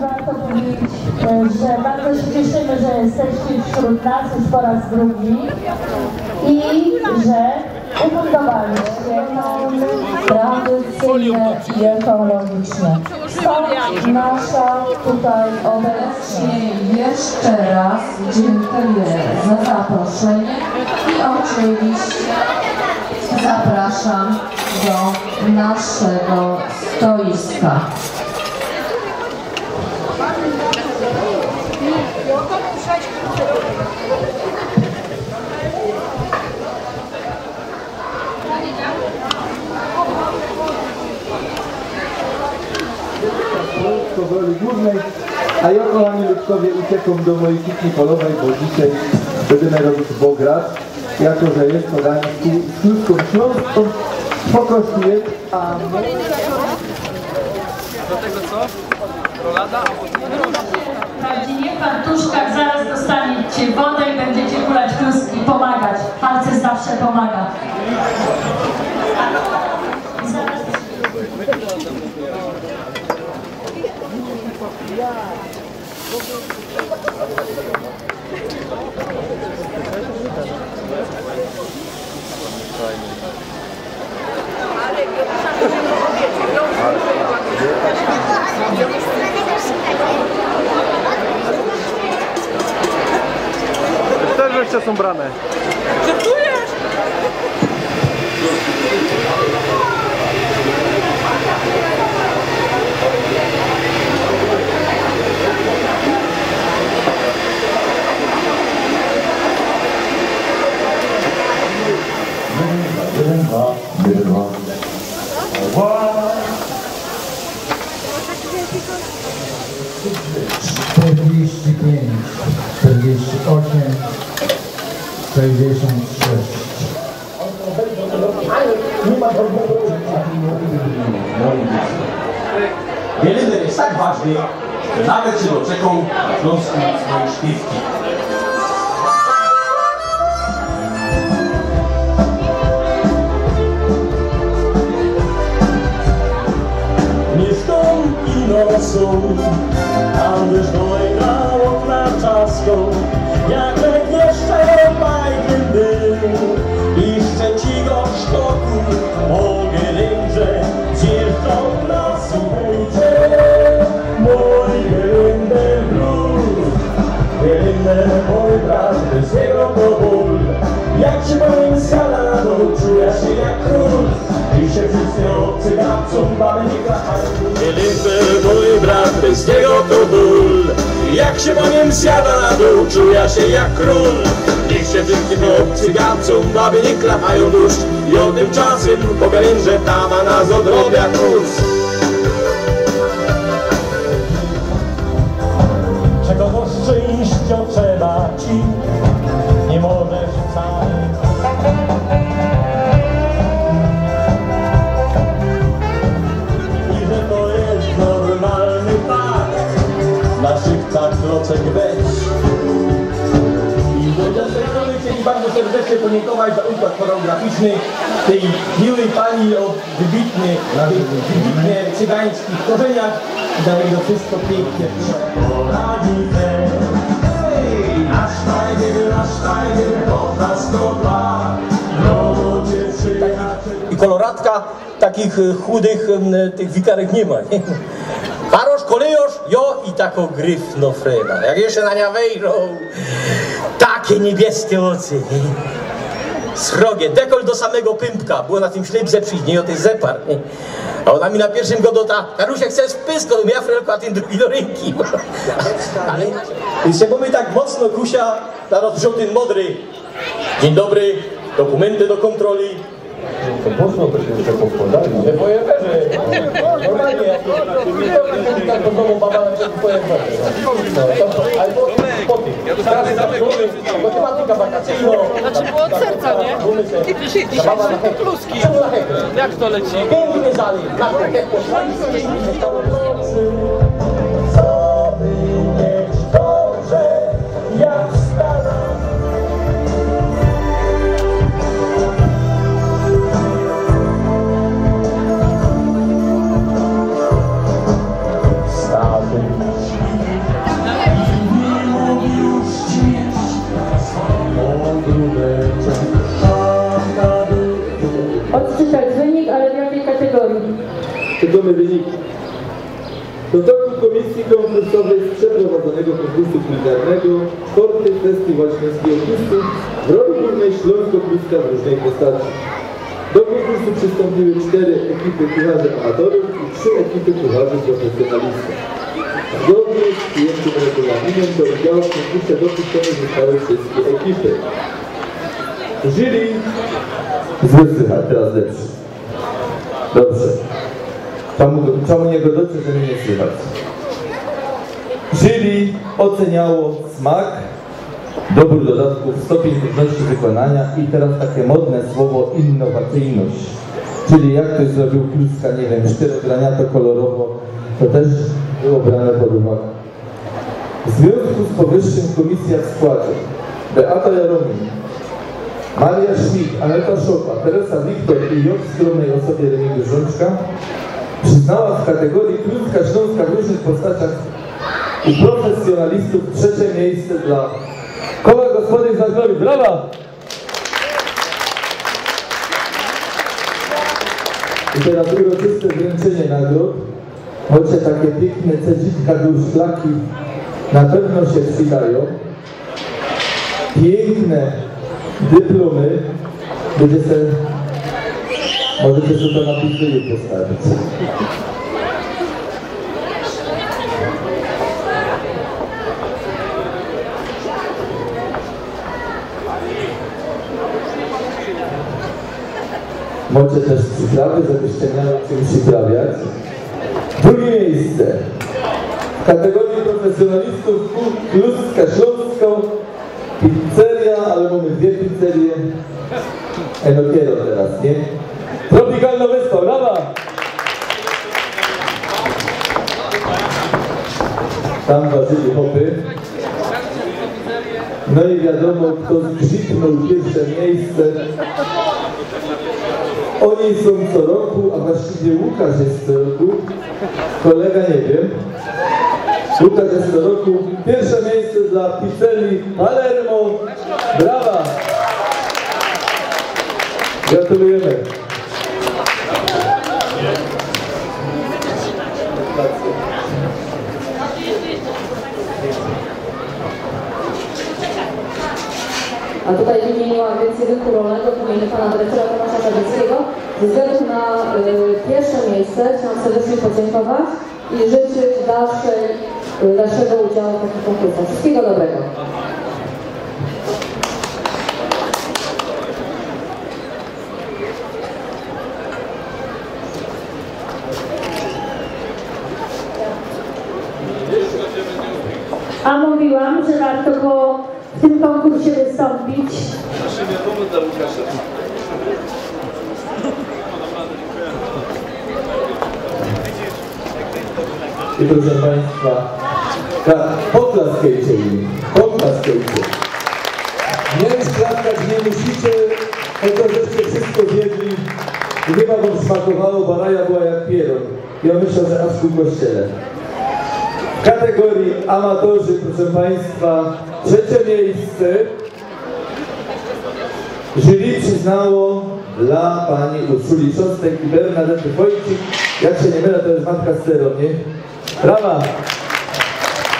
warto powiedzieć, e, że bardzo się cieszymy, że jesteście wśród nas już po raz drugi i że ufundowaliście tradycyjne i ekologiczne. Stąd nasza tutaj obecność. Jeszcze raz dziękuję za zaproszenie i oczywiście zapraszam do naszego stoiska. W roli głównej, a ja kochani ludkowie uciekam do mojej kuchni polowej, bo dzisiaj będziemy robić bograd, jako że jest to danie z krótką śląską, pokosztuje, a Wprawdzie nie w fartuszkach, zaraz dostaniecie wodę i będziecie kulać tak ważny, że nawet się doczekał na Śląsku swojej śpiewki. Stąpi nocą, tam też nim zjada na dół, czuję się jak król. Niech się wszystkim obcy gawcą bawy nie klachają dusz i o tymczasem powiem, że dama nas odrobia kurs. Czego do szczęścia trzeba ci, nie możesz serdecznie podziękować za układ choreograficzny tej miłej pani o wybitnych, cygańskich korzeniach za niego wszystko pięknie. To to i koloratka takich e, chudych m, tych wikarek nie ma. Parosz, kolejosz, jo i tako gryf no. Jak jeszcze na nią wejrzą, takie niebieskie oczy. nie? Srogie, dekol do samego pympka, było na tym ślipze przyjdzie, o tej zepar. nie? A ona mi na pierwszym go dota, Karusiek chcesz pysko, to ja frelko, a ten drugi do ręki. Ale I się mamy tak mocno kusia, teraz wziął ten modry. Dzień dobry, dokumenty do kontroli. To mocno to się jeszcze pokładali. We twoje weże. Normalnie, jak to tak do domu baba na przykład twoje weże. Teraz jest zaczynamy, matematyka wakacyjna. Znaczy było od serca, nie? Dzisiaj są heklę? Jak to leci? Pięknie dalej, na heklę. Co przeprowadzonego konkursu kulinarnego Sporty Festiwal Śląskiej Okusty w roli głównej Śląsko-Kluska w różnej postaci. Do konkursu przystąpiły cztery ekipy kucharzy amatorów i trzy ekipy kucharzy profesjonalistów. Zgodnie z przyjętym regulaminem do udziału w konkursie dopuszczone zostały wszystkie ekipy. Jury... Zły słychać, teraz lepszy. Dobrze. Czemu, czemu nie godocie, że mnie nie słychać? Jury oceniało smak, dobór dodatków, stopień trudności wykonania i teraz takie modne słowo innowacyjność. Czyli jak ktoś zrobił kluska, nie wiem, czterograniato kolorowo, to też było brane pod uwagę. W związku z powyższym komisja w składzie Beata Jaromin, Maria Schmidt, Aneta Szopa, Teresa Wiktor i J. w skromnej osobie Remigiusz Rączka przyznała w kategorii Kluska Śląska w różnych postaciach u profesjonalistów trzecie miejsce dla Koła Gospodyń Zagłowi. Brawa! I teraz uroczyste wręczenie nagród. Chocie takie piękne cedzitka durszlaki na pewno się przydają. Piękne dyplomy. Będzie se, możecie sobie to na postawić. Możecie też żebyście miały czym przyprawiać. Drugie miejsce. W kategorii profesjonalistów Kluska Śląską pizzeria, ale mamy dwie pizzerie. Enokiero teraz, nie? Tropikalna Wyspa, brawa! Tam ważyli hopy. No i wiadomo, kto zgrzytnął pierwsze miejsce. Oni są co roku, a właściwie Łukasz jest co roku. Kolega nie wiem. Łukasz jest co roku. Pierwsze miejsce dla pizzerii Palermo. Brawa! Gratulujemy. A tutaj w imieniu Agencji Rynku Rolnego, w imieniu Pana Dyrektora Tomasza Czarnickiego, ze względu na y, pierwsze miejsce chciałam serdecznie podziękować i życzyć dalszej, y, dalszego udziału w takich konkursach. Wszystkiego dobrego. A mówiłam, że warto było w tym konkursie wystąpić. I proszę Państwa, poklaskajcie im, poklaskajcie. Nie klaskać nie musicie, tylko żeście wszystko wiedli. Chyba wam smakowało, baraja była jak pierog. Ja myślę, że aż ku kościele. Kategorii amatorzy, proszę Państwa, trzecie miejsce jury przyznało dla pani Urszuli Szostek i Bernadety Wojcik. Jak się nie mylę, to jest matka stereo, nie? Brawa!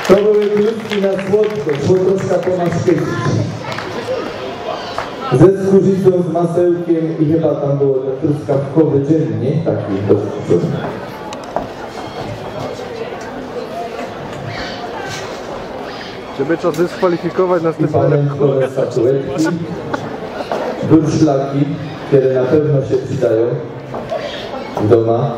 To były kluski na słodko, szło troszkę pomaszczyć. Ze skórzycą, z masełkiem i chyba tam było truskawkowy dzień, nie? Taki dość Żeby trzeba dyskwalifikować I następne pamiątkowe statuetki, durszlaki, które na pewno się przydają w doma.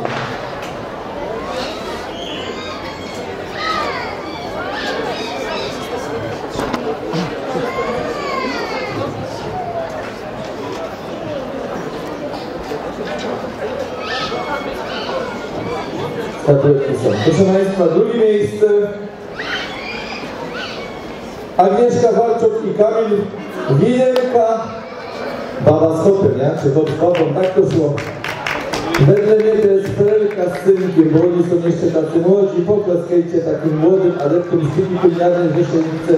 Są. Proszę Państwa, drugie miejsce Agnieszka Walczuk i Kamil Winerka. Baba z hopem, nie? Czy z babą, tak to szło. Wedle mnie to jest prelka z synkiem, bo oni są jeszcze tacy młodzi, poklaskajcie takim młodym adeptom że się nie chce.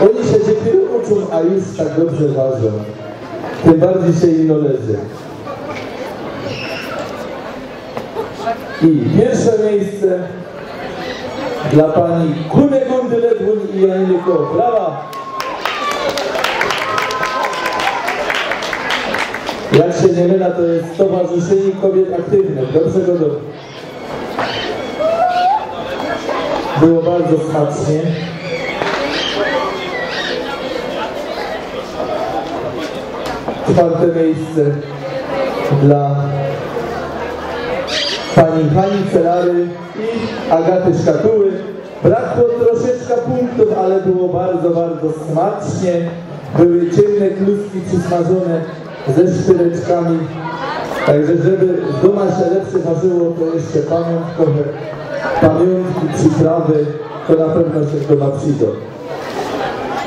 Oni się dopiero uczą, a już tak dobrze ważą. Tym bardziej się ino leży. I pierwsze miejsce dla pani Kunegundy Ledwun i Janiny Koło. Brawa! Jak się nie mylę, to jest Stowarzyszenie Kobiet Aktywnych. Dobrze go do... Było bardzo smacznie. Czwarte miejsce dla pani Hani Celary i Agaty Szkatuły. Brakło troszeczkę punktów, ale było bardzo, bardzo smacznie. Były ciemne kluski przysmażone ze szpileczkami. Także żeby domu się lepsze ważyło, to jeszcze pamiątkowe pamiątki, przyprawy, to na pewno się w doma przyjdą.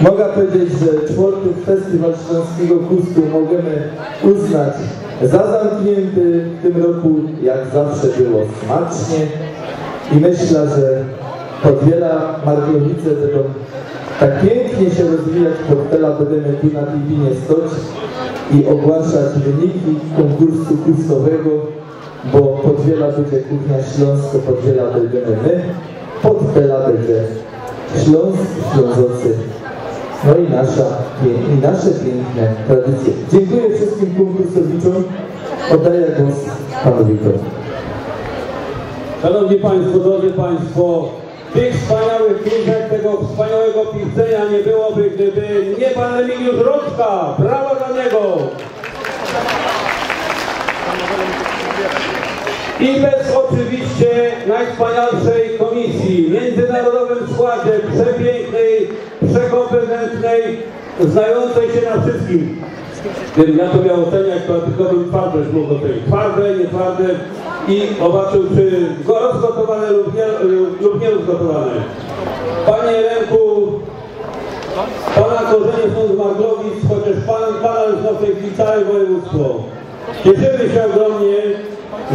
Mogę powiedzieć, że czwarty Festiwal Śląskiego Kustu możemy uznać za zamknięty w tym roku, jak zawsze było smacznie i myślę, że Podwiela Margowice będą tak pięknie się rozwijać, Podwiela będziemy tu na tej linie stoć i ogłaszać wyniki konkursu kustowego, bo Podwiela będzie Kuchnia Śląsko, Podwiela będziemy my, Podwiela będzie Śląsk, Ślązocy no i, nasza, i nasze piękne tradycje. Dziękuję wszystkim konkursowiczom. Oddaję głos panu Witowi. Szanowni Państwo, drodzy Państwo, tych wspaniałych piłek, tego wspaniałego piłcenia nie byłoby, gdyby nie Pan Emiliusz Rodka. Brawo dla niego! I bez oczywiście najwspanialszej komisji, międzynarodowym składzie, przepięknej, przekompetentnej, znającej się na wszystkim. Gdybym ja to miał oceniać, to tylko bym twarde nietwarde i zobaczył, czy go rozgotowane lub nie, lub nie rozgotowane. Panie Remku, Pana korzenie są z Marglowic, chociaż Pan, Pana już na tej chwili całe województwo. Cieszymy się ogromnie,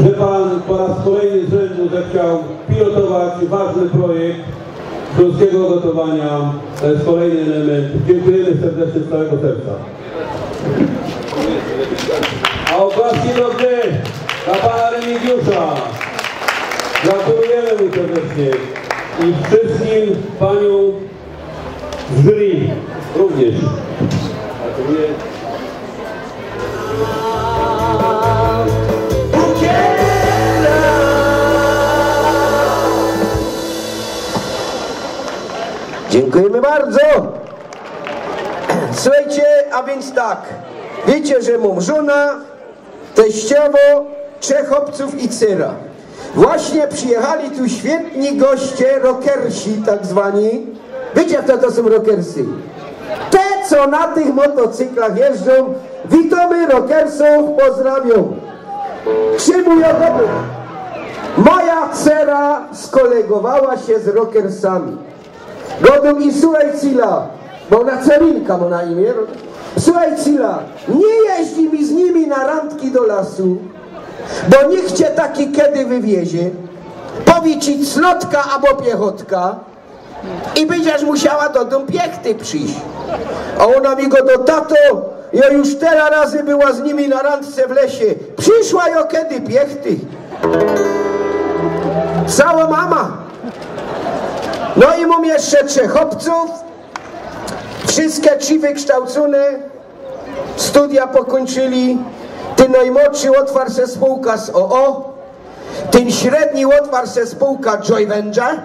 że Pan po raz kolejny z rzędu zechciał pilotować ważny projekt śląskiego gotowania. To jest kolejny element. Dziękujemy serdecznie z całego serca. A oklaski rodne dla Pana Remigiusza. Gratulujemy mu serdecznie i wszystkim Paniom z jury również. Gratuluję. Dziękujemy bardzo. Słuchajcie, a więc tak. Wiecie, że mam żona, teściowo, trzech obców i cyra. Właśnie przyjechali tu świetni goście, rockersi tak zwani. Wiecie, kto to są rockersy? Te, co na tych motocyklach jeżdżą, witamy rockersów, pozdrawiam. Przyjmują dobry. Moja cera skolegowała się z rockersami. Godą i słuchaj Cila, bo ona Cerinka ma na imię. Słuchaj Cila, nie jeździ mi z nimi na randki do lasu, bo niech cię taki kiedy wywiezie. Powie ci clotka albo piechotka i będziesz musiała do domu piechty przyjść. A ona mi go do tato, ja już tyle razy była z nimi na randce w lesie. Przyszła jo kiedy piechty. Cała mama. No i mam jeszcze trzech obców. Wszystkie trzy wykształcone. Studia pokończyli. Ten najmłodszy otwarł se spółka z OO. Ten średni otwarł se spółka Joy Venture.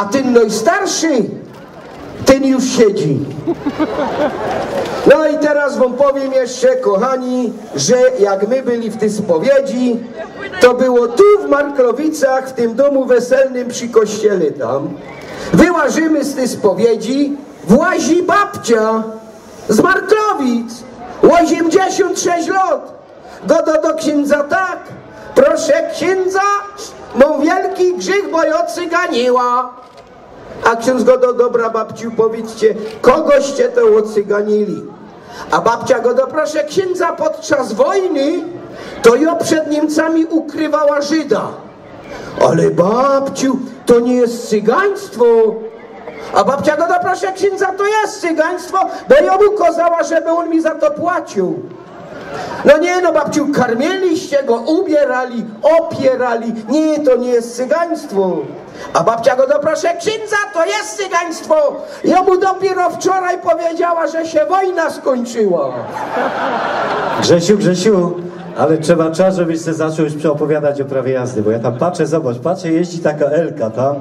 A ten najstarszy, ten już siedzi. No i teraz wam powiem jeszcze, kochani, że jak my byli w tej spowiedzi, to było tu w Markrowicach, w tym domu weselnym przy kościele tam. Wyłażymy z tej spowiedzi, włazi babcia z Markrowic, 86 lat. Godo do księdza tak, proszę księdza, mam wielki grzech, bo ja cyganiła. A ksiądz go do dobra babciu, powiedzcie, kogoście to ocyganili. A babcia go do proszę księdza podczas wojny, to ją przed Niemcami ukrywała Żyda. Ale babciu, to nie jest cygaństwo. A babcia go do proszę księdza, to jest cygaństwo, bo ja mu kozała, żeby on mi za to płacił. No nie no babciu, karmieliście go, ubierali, opierali. Nie, to nie jest cygaństwo. A babcia go do proszę księdza, to jest cygaństwo. Ja mu dopiero wczoraj powiedziała, że się wojna skończyła. Grzesiu, Grzesiu, ale trzeba czas, żebyś sobie zaczął już opowiadać o prawie jazdy, bo ja tam patrzę, zobacz, patrzę, jeździ taka Elka tam.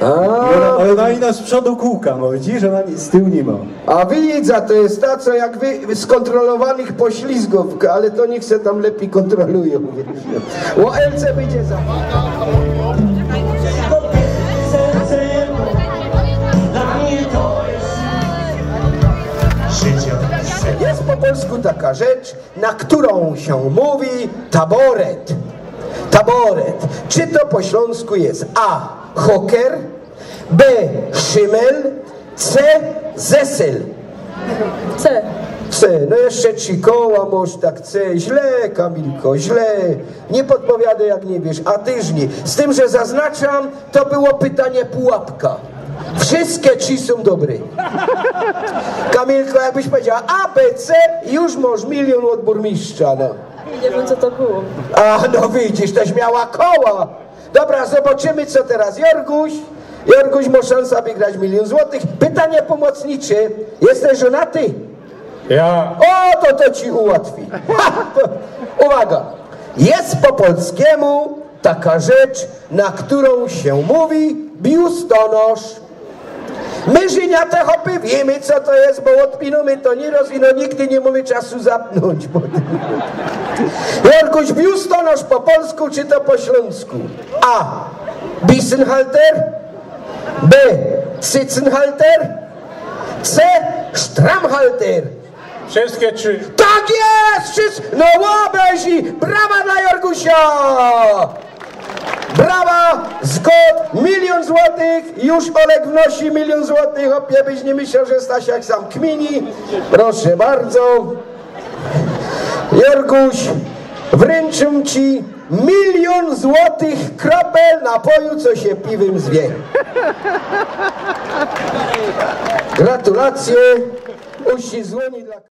I ona, ale ona i na z przodu kółka, no widzisz, ona nic z tyłu nie ma. A widza to jest ta, co jak wy z kontrolowanych poślizgów, ale to niech se tam lepiej kontrolują. O Elce wyjdzie za. Jest po polsku taka rzecz, na którą się mówi taboret. Taboret. Czy to po śląsku jest A. Hoker, B. Szymel, C. Zesel. C. C. No jeszcze trzy koła, może tak C. Źle, Kamilko, źle. Nie podpowiadaj jak nie wiesz, a tyżni. Z tym, że zaznaczam, to było pytanie pułapka. Wszystkie trzy są dobre. Kamilko, jakbyś powiedziała A, B, C, już masz milion od burmistrza, no. Nie wiem co to było. A, no widzisz, też miała koła. Dobra, zobaczymy co teraz. Jorguś, Jorguś ma szansę wygrać milion złotych. Pytanie pomocnicze. Jesteś żonaty? Ja. O, to to ci ułatwi. Uwaga. Jest po polskiemu taka rzecz, na którą się mówi biustonosz. My, żyniate hopy, wiemy co to jest, bo odpinamy to nieraz i no nigdy nie mamy czasu zapnąć. Bo... Jorkuś, biustonosz po polsku czy to po śląsku? A. Bisenhalter B. Cycenhalter C. Stramhalter Wszystkie trzy. tak jest! Wszyscy... No łobezi! Brawa dla Jorgusia! Brawa! Zgod! Milion złotych! Już Olek wnosi milion złotych. Opie byś nie myślał, że Stasiak sam kmini. Proszę bardzo. Jorguś, wręczę ci milion złotych kropel napoju, co się piwem zwie. Gratulacje. Uścisk dla...